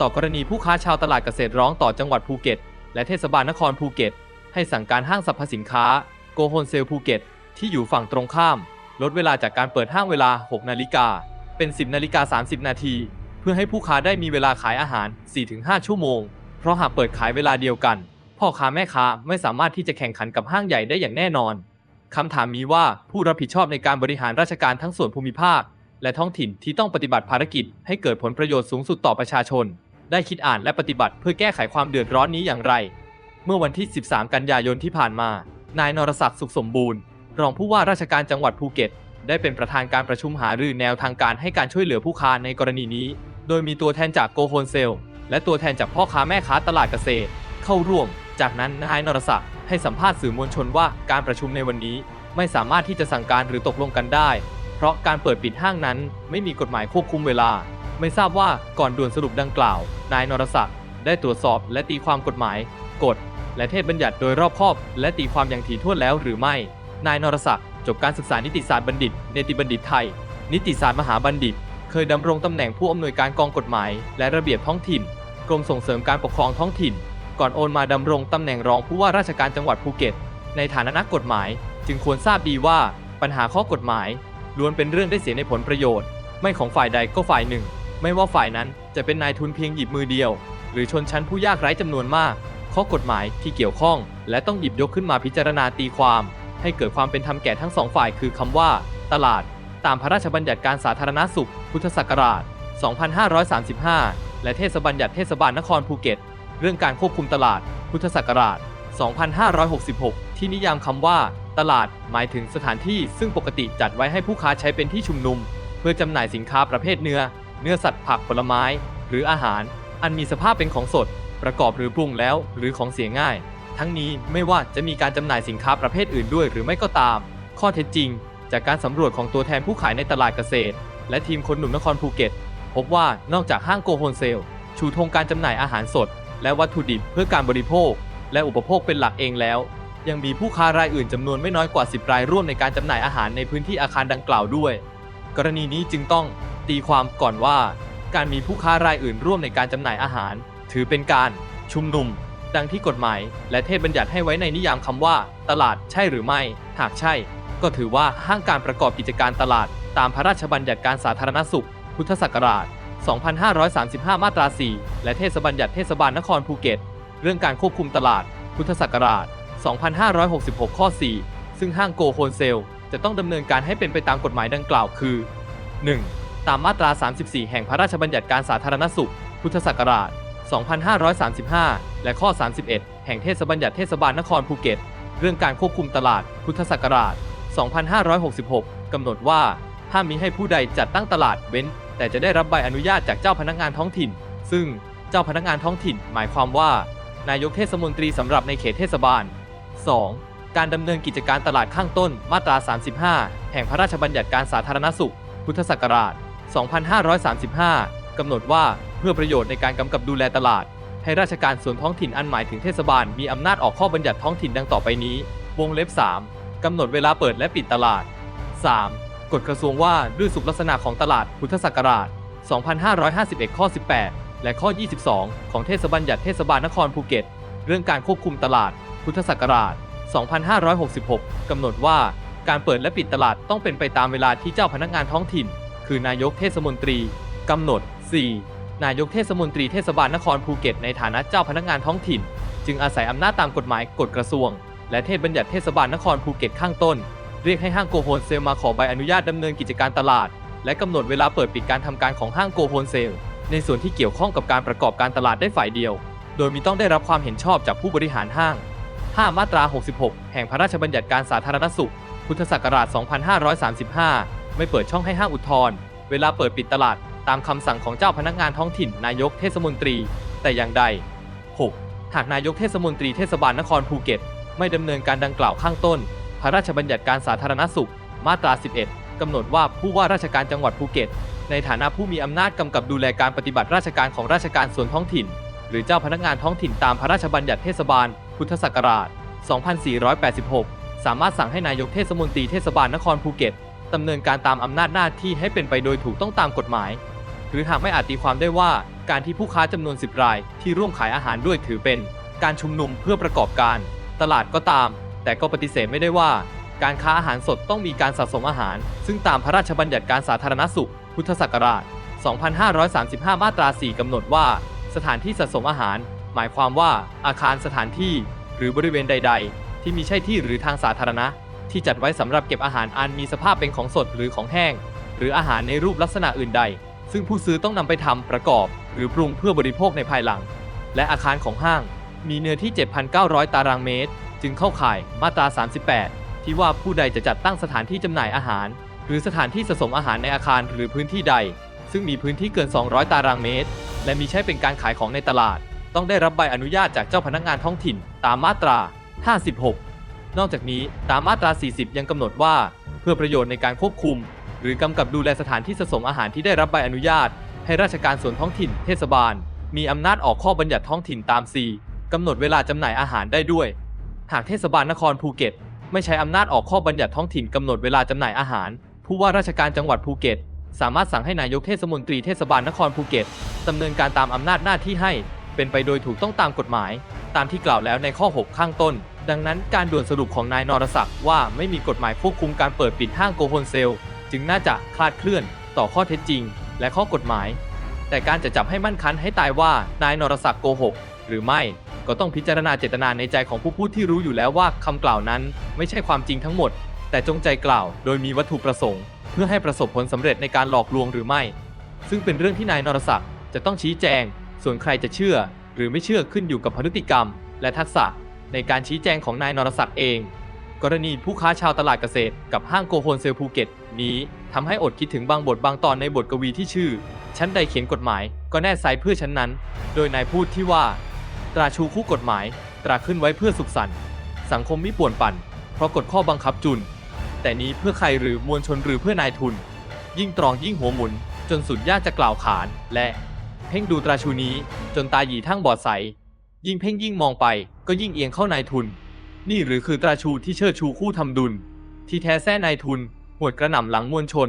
ต่อกรณีผู้ค้าชาวตลาดเกษตรร้องต่อจังหวัดภูเก็ต และเทศบาลนครภูเก็ต ให้สั่งการห้างสรรพสินค้าโกโฮนเซลภูเก็ต ที่อยู่ฝั่งตรงข้าม ลดเวลาจากการเปิดห้างเวลา 6 นาฬิกา เป็น 10 นาฬิกา 30 นาที เพื่อให้ผู้ค้าได้มีเวลาขายอาหาร 4-5 ชั่วโมง เพราะหากเปิดขายเวลาเดียวกัน พ่อค้าแม่ค้าไม่สามารถที่จะแข่งขันกับห้างใหญ่ได้อย่างแน่นอนคำถามมีว่าผู้รับผิดชอบในการบริหารราชการทั้งส่วนภูมิภาค และท้องถิ่นที่ต้องปฏิบัติภารกิจให้เกิดผลประโยชน์สูงสุดต่อประชาชน ได้คิดอ่านและปฏิบัติเพื่อแก้ไขความเดือดร้อนนี้อย่างไร เมื่อวันที่ 13 กันยายนที่ผ่านมา นายนรศักดิ์สุขสมบูรณ์ รองผู้ว่าราชการจังหวัดภูเก็ต ได้เป็นประธานการประชุมหารือแนวทางการให้การช่วยเหลือผู้ค้าในกรณีนี้ โดยมีตัวแทนจากโกโฮนเซล และตัวแทนจากพ่อค้าแม่ค้าตลาดเกษตร เข้าร่วม จากนั้นนายนรศักดิ์ให้สัมภาษณ์สื่อมวลชนว่าการประชุมในวันนี้ ไม่สามารถที่จะสั่งการหรือตกลงกันได้ เพราะการเปิดปิดห้างนั้นไม่มีกฎหมายควบคุมเวลา ไม่ทราบว่าก่อนด่วนสรุปดังกล่าว นายนรศักดิ์ได้ตรวจสอบและตีความกฎหมาย กฎ และเทศบัญญัติโดยรอบคอบ และตีความอย่างถี่ถ้วนแล้วหรือไม่ นายนรศักดิ์จบการศึกษานิติศาสตร์บัณฑิต เนติบัณฑิตไทย นิติศาสตร์มหาบัณฑิต เคยดำรงตำแหน่งผู้อำนวยการกองกฎหมาย และระเบียบท้องถิ่น กรมส่งเสริมการปกครองท้องถิ่น ก่อนโอนมาดำรงตำแหน่งรองผู้ว่าราชการจังหวัดภูเก็ต ในฐานะนักกฎหมาย จึงควรทราบดีว่าปัญหาข้อกฎหมายล้วนเป็นเรื่องได้เสียในผลประโยชน์ ไม่ของฝ่ายใดก็ฝ่ายหนึ่ง ไม่ว่าฝ่ายนั้นจะเป็นนายทุนเพียงหยิบมือเดียว หรือชนชั้นผู้ยากไร้จำนวนมาก ข้อกฎหมายที่เกี่ยวข้อง และต้องหยิบยกขึ้นมาพิจารณาตีความ ให้เกิดความเป็นธรรมแก่ทั้งสองฝ่ายคือคำว่า ตลาด ตามพระราชบัญญัติการสาธารณสุข พุทธศักราช 2535 และเทศบัญญัติเทศบาลนครภูเก็ต เรื่องการควบคุมตลาด พุทธศักราช 2566 ที่นิยามคำว่า ตลาด หมายถึงสถานที่ซึ่งปกติจัดไว้ให้ผู้ค้าใช้เป็นที่ชุมนุม เพื่อจำหน่ายสินค้าประเภทเนื้อ เนื้อสัตว์ผักผลไม้ หรืออาหาร อันมีสภาพเป็นของสด ประกอบหรือปรุงแล้ว หรือของเสียง่าย ทั้งนี้ไม่ว่าจะมีการจำหน่ายสินค้าประเภทอื่นด้วยหรือไม่ก็ตาม ข้อเท็จจริง จากการสำรวจของตัวแทนผู้ขายในตลาดเกษตร และทีมคนหนุ่มนครภูเก็ต พบว่านอกจากห้างโกโฮนเซลชูธงการจำหน่ายอาหารสด และวัตถุดิบเพื่อการบริโภค และอุปโภคเป็นหลักเองแล้ว ยังมีผู้ค้ารายอื่นจำนวนไม่น้อยกว่า 10 รายร่วมในการจำหน่ายอาหารในพื้นที่อาคารดังกล่าวด้วย กรณีนี้จึงต้อง ตีความก่อนว่า การมีผู้ค้ารายอื่นร่วมในการจำหน่ายอาหาร ถือเป็นการชุมนุม ดังที่กฎหมาย และเทศบัญญัติให้ไว้ในนิยามคำว่า ตลาดใช่หรือไม่ หากใช่ ก็ถือว่าห้างการประกอบกิจการตลาด ตามพระราชบัญญัติการสาธารณสุข พุทธศักราช 2535 มาตรา 4 และเทศบัญญัติเทศบาลนครภูเก็ต เรื่องการควบคุมตลาด พุทธศักราช 2566 ข้อ 4 ซึ่งห้างโกโฮนเซลจะต้องดำเนินการให้เป็นไปตามกฎหมายดังกล่าวคือ 1. ตามมาตรา 34 แห่งพระราชบัญญัติการสาธารณสุข พุทธศักราช 2535 และข้อ 31 แห่งเทศบัญญัติเทศบาลนครภูเก็ต เรื่องการควบคุมตลาด พุทธศักราช 2566 กำหนดว่าห้ามมิให้ผู้ใดจัดตั้งตลาดเว้น แต่จะได้รับใบอนุญาตจากเจ้าพนักงานท้องถิ่น ซึ่งเจ้าพนักงานท้องถิ่น หมายความว่า นายกเทศมนตรีสำหรับในเขตเทศบาล 2. การดำเนินกิจการตลาดข้างต้นมาตรา 35 แห่งพระราชบัญญัติการสาธารณสุข พุทธศักราช 2535 กำหนดว่าเพื่อประโยชน์ในการกำกับดูแลตลาด ให้ราชการส่วนท้องถิ่นอันหมายถึงเทศบาลมีอำนาจออกข้อบัญญัติท้องถิ่นดังต่อไปนี้ วงเล็บ 3 กำหนดเวลาเปิดและปิดตลาด 3. กฎกระทรวงว่าด้วยสุขลักษณะของตลาดพุทธศักราช 2551 ข้อ 18 และข้อ 22 ของเทศบัญญัติเทศบาลนครภูเก็ต เรื่องการควบคุมตลาด พุทธศักราช 2566 กำหนดว่าการเปิดและปิดตลาดต้องเป็นไปตามเวลาที่เจ้าพนักงานท้องถิ่น คือนายกเทศมนตรีกำหนด 4. นายกเทศมนตรีเทศบาลนครภูเก็ตในฐานะเจ้าพนักงานท้องถิ่น จึงอาศัยอำนาจตามกฎหมายกฎกระทรวง และเทศบัญญัติเทศบาลนครภูเก็ตข้างต้น เรียกให้ห้างโกโฮนเซลมาขอใบอนุญาตดำเนินกิจการตลาด และกำหนดเวลาเปิดปิดการทำการของห้างโกโฮนเซลในส่วนที่เกี่ยวข้องกับการประกอบการตลาดได้ฝ่ายเดียว โดยมีต้องได้รับความเห็นชอบจากผู้บริหารห้าง 5 มาตรา 66 แห่งพระราชบัญญัติการสาธารณสุข พุทธศักราช 2535 ไม่เปิดช่องให้ห้างอุทธรณ์เวลาเปิดปิดตลาดตามคำสั่งของเจ้าพนักงานท้องถิ่นนายกเทศมนตรี แต่อย่างใด 6. หากนายกเทศมนตรีเทศบาลนครภูเก็ต ไม่ดำเนินการดังกล่าวข้างต้น พระราชบัญญัติการสาธารณสุข มาตรา 11 กำหนดว่าผู้ว่าราชการจังหวัดภูเก็ต ในฐานะผู้มีอำนาจกำกับดูแลการปฏิบัติราชการของราชการส่วนท้องถิ่น หรือเจ้าพนักงานท้องถิ่นตามพระราชบัญญัติเทศบาล พุทธศักราช 2486 สามารถสั่งให้นายกเทศมนตรีเทศบาลนครภูเก็ต ดำเนินการตามอำนาจหน้าที่ให้เป็นไปโดยถูกต้องตามกฎหมาย หรือหากไม่อาจตีความได้ว่าการที่ผู้ค้าจำนวน 10 ราย ที่ร่วมขายอาหารด้วยถือเป็น การชุมนุมเพื่อประกอบการ ตลาดก็ตาม แต่ก็ปฏิเสธไม่ได้ว่า การค้าอาหารสดต้องมีการสะสมอาหาร ซึ่งตามพระราชบัญญัติการสาธารณสุข พุทธศักราช 2535 มาตรา 4กำหนดว่า สถานที่สะสมอาหาร หมายความว่าอาคารสถานที่ หรือบริเวณใด ๆ ที่มีใช่ที่หรือทางสาธารณะ ที่จัดไว้สำหรับเก็บอาหารอันมีสภาพเป็นของสดหรือของแห้ง หรืออาหารในรูปลักษณะอื่นใด ซึ่งผู้ซื้อต้องนำไปทำประกอบ หรือปรุงเพื่อบริโภคในภายหลัง และอาคารของห้าง มีเนื้อที่ 7,900 ตารางเมตร จึงเข้าข่ายมาตรา 38 ที่ว่าผู้ใดจะจัดตั้งสถานที่จำหน่ายอาหาร หรือสถานที่สะสมอาหารในอาคารหรือพื้นที่ใด ซึ่งมีพื้นที่เกิน 200 ตารางเมตร และมีใช้เป็นการขายของในตลาด ต้องได้รับใบอนุญาตจากเจ้าพนักงานท้องถิ่น ตามมาตรา 56 นอกจากนี้ตามมาตรา 40 ยังกำหนดว่า เพื่อประโยชน์ในการควบคุม หรือกำกับดูแลสถานที่สะสมอาหารที่ได้รับใบอนุญาต ให้ราชการส่วนท้องถิ่น เทศบาล มีอำนาจออกข้อบัญญัติท้องถิ่นตาม4กำหนดเวลาจำหน่ายอาหารได้ด้วย หากเทศบาลนครภูเก็ต ไม่ใช้อำนาจออกข้อบัญญัติท้องถิ่นกำหนดเวลาจำหน่ายอาหาร ผู้ว่าราชการจังหวัดภูเก็ต สามารถสั่งให้นายกเทศมนตรีเทศบาลนครภูเก็ตดำเนินการตามอำนาจหน้าที่ให้ เป็นไปโดยถูกต้องตามกฎหมาย ตามที่กล่าวแล้วในข้อ 6 ข้างต้น ดังนั้นการด่วนสรุปของนายนรศักดิ์ว่าไม่มีกฎหมายควบคุมการเปิดปิดห้างโกโฮนเซล จึงน่าจะคลาดเคลื่อนต่อข้อเท็จจริง และข้อกฎหมาย แต่การจะจับให้มั่นคันให้ตายว่านายนรศักดิ์โกหกหรือไม่ก็ต้องพิจารณาเจตนาในใจของผู้พูดที่รู้อยู่แล้วว่าคำกล่าวนั้นไม่ใช่ความจริงทั้งหมด แต่จงใจกล่าวโดยมีวัตถุประสงค์ เพื่อให้ประสบผลสำเร็จในการหลอกลวงหรือไม่ ซึ่งเป็นเรื่องที่นายนรศักดิ์จะต้องชี้แจง ส่วนใครจะเชื่อ หรือไม่เชื่อขึ้นอยู่กับพฤติกรรม และทักษะ ในการชี้แจงของนายนรศักดิ์เอง กรณีผู้ค้าชาวตลาดเกษตร กับห้างโกโฮนเซลภูเก็ต นี้ทำให้อดคิดถึงบางบทบางตอนในบทกวีที่ชื่อ ชั้นใดเขียนกฎหมาย ก็แน่ไซเพื่อชั้นนั้น โดยนายพูดที่ว่า ตราชูคู่กฎหมาย ตราขึ้นไว้เพื่อสุขสันต์สังคมมิป่วนปั่น เพราะกฎข้อบังคับจุน แต่นี้เพื่อใครหรือมวลชนหรือเพื่อนายทุน ยิ่งตรองยิ่งหัวหมุน จนสุดยากจะกล่าวขานและเพ่งดูตราชูนี้จนตาหยีทั้งบอดใส ยิ่งเพ่งยิ่งมองไปก็ยิ่งเอียงเข้านายทุน นี่หรือคือตราชูที่เชิดชูคู่ทำดุล ที่แท้แท้นายทุนหวดกระหน่ำหลังมวลชน